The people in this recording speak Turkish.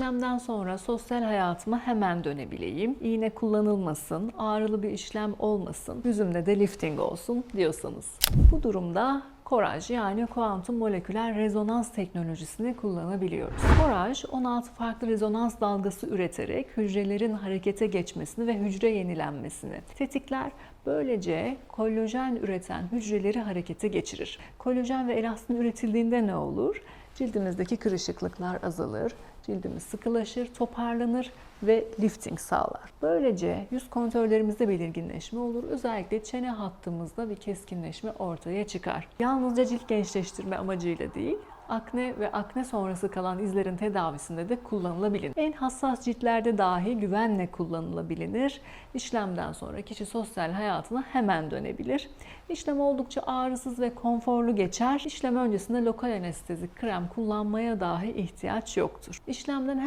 İşlemden sonra sosyal hayatıma hemen dönebileyim. İğne kullanılmasın, ağrılı bir işlem olmasın, yüzümde de lifting olsun diyorsanız. Bu durumda Koraj yani kuantum moleküler rezonans teknolojisini kullanabiliyoruz. Koraj 16 farklı rezonans dalgası üreterek hücrelerin harekete geçmesini ve hücre yenilenmesini tetikler. Böylece kolajen üreten hücreleri harekete geçirir. Kolajen ve elastin üretildiğinde ne olur? Cildimizdeki kırışıklıklar azalır, cildimiz sıkılaşır, toparlanır ve lifting sağlar. Böylece yüz kontörlerimizde belirginleşme olur. Özellikle çene hattımızda bir keskinleşme ortaya çıkar. Yalnızca cilt gençleştirme amacıyla değil, akne ve akne sonrası kalan izlerin tedavisinde de kullanılabilir. En hassas ciltlerde dahi güvenle kullanılabilir. İşlemden sonra kişi sosyal hayatına hemen dönebilir. İşlem oldukça ağrısız ve konforlu geçer. İşlem öncesinde lokal anestezik krem kullanmaya dahi ihtiyaç yoktur. İşlemden